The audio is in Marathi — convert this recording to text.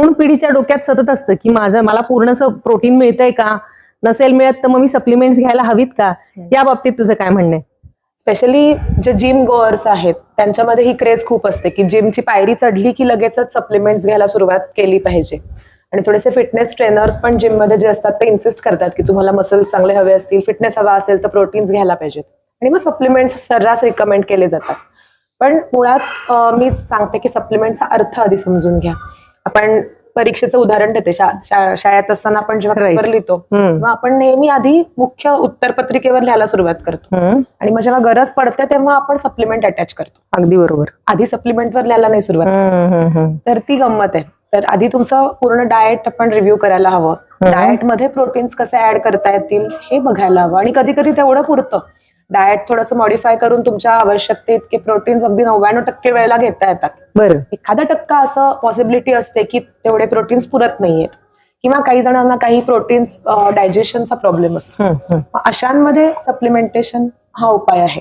तरुण पिढीच्या डोक्यात सतत असतं की माझं मला पूर्ण प्रोटीन मिळतंय का? नसेल मिळत तर मग मी सप्लिमेंट्स घ्यायला हवीत का? या बाबतीत तुझं काय म्हणणं आहे? स्पेशली जे जिम गोअर्स आहेत त्यांच्यामध्ये ही क्रेज खूप असते की जिमची पायरी चढली की लगेचच सप्लिमेंट्स घ्यायला सुरुवात केली पाहिजे. आणि थोडेसे फिटनेस ट्रेनर्स पण जिममध्ये जे असतात ते इन्सिस्ट करतात की तुम्हाला मसल्स चांगले हवे असतील फिटनेस हवा असेल तर प्रोटीन्स घ्यायला पाहिजेत. आणि मग सप्लिमेंट्स सर्रास रिकमेंड केले जातात. पण मुळात मी सांगते की सप्लिमेंटचा अर्थ आधी समजून घ्या. आपण परीक्षेचं उदाहरण देते. शाळेत असताना आपण जेव्हा. पेपर लिहितो. तेव्हा आपण नेहमी आधी मुख्य उत्तरपत्रिकेवर लिहायला सुरुवात करतो. आणि मग जेव्हा गरज पडते तेव्हा आपण सप्लिमेंट अटॅच करतो. अगदी बरोबर. आधी सप्लिमेंटवर लिहायला नाही सुरुवात. तर ती गंमत आहे. तर आधी तुमचं पूर्ण डाएट आपण रिव्ह्यू करायला हवं. डाएटमध्ये प्रोटीन्स कसे ऍड करता येतील हे बघायला हवं. आणि कधी कधी तेवढं पुरतं. डाएट थोडंसं मॉडिफाय करून तुमच्या आवश्यकते इतके प्रोटीन्स अगदी नव्याण्णव टक्के वेळेला घेता येतात. बरं. एखादा टक्का असं पॉसिबिलिटी असते की तेवढे प्रोटीन्स पुरत नाहीयेत किंवा काही जणांना काही प्रोटीन्स डायजेशनचा प्रॉब्लेम असतो. अशांमध्ये सप्लिमेंटेशन हा उपाय आहे.